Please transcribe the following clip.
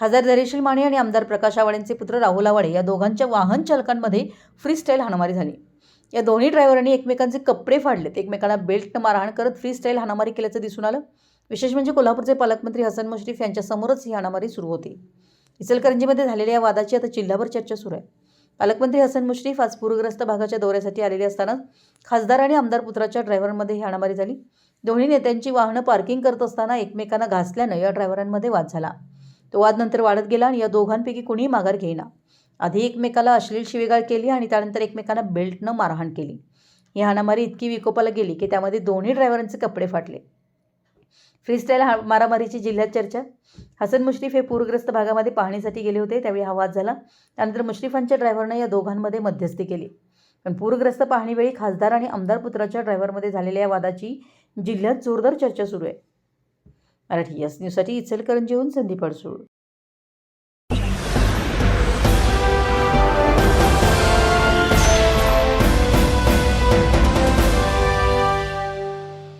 खासदार धैर्यशील माने आणि आमदार प्रकाश आवाडेंचे पुत्र राहुल आवाडे या दोघांच्या वाहन चालकांमध्ये फ्री स्टाईल हाणामारी झाली. या दोन्ही ड्रायव्हरांनी एकमेकांचे कपडे फाडलेत एकमेकांना बेल्टनं मारहाण करत फ्री स्टाईल हाणामारी केल्याचं दिसून आलं. विशेष म्हणजे कोल्हापूरचे पालकमंत्री हसन मुश्रीफ यांच्यासमोरच ही हाणामारी सुरू होती. इचलकरंजीमध्ये झालेल्या या वादाची आता जिल्हाभर चर्चा सुरू आहे. पालकमंत्री हसन मुश्रीफ आज पूरग्रस्त भागाच्या दौऱ्यासाठी आलेले असताना खासदार आणि आमदार पुत्राच्या ड्रायव्हरमध्ये ही हाणामारी झाली. दोन्ही नेत्यांची वाहनं पार्किंग करत असताना एकमेकांना घासल्यानं या ड्रायव्हरांमध्ये वाद झाला. तो वाद नंतर वाढत गेला आणि या दोघांपैकी कुणीही माघार घेईना. आधी एकमेकाला अश्लील शिवेगाळ केली आणि त्यानंतर एकमेकांना बेल्टनं मारहाण केली. ही हाणामारी इतकी विकोपाला गेली की त्यामध्ये दोन्ही ड्रायव्हरांचे कपडे फाटले. फ्रीस्टाईल हा मारामारीची जिल्ह्यात चर्चा. हसन मुश्रीफ हे पूरग्रस्त भागामध्ये पाहणीसाठी गेले होते त्यावेळी हा वाद झाला. त्यानंतर मुश्रीफांच्या ड्रायव्हरनं या दोघांमध्ये मध्यस्थी केली. पण पूरग्रस्त पाहणीवेळी खासदार आणि आमदार पुत्राच्या ड्रायव्हरमध्ये झालेल्या या वादाची जिल्ह्यात जोरदार चर्चा सुरू आहे. मराठी यस न्यूजसाठी इचलकरंजीहून संदीप अडसूळ.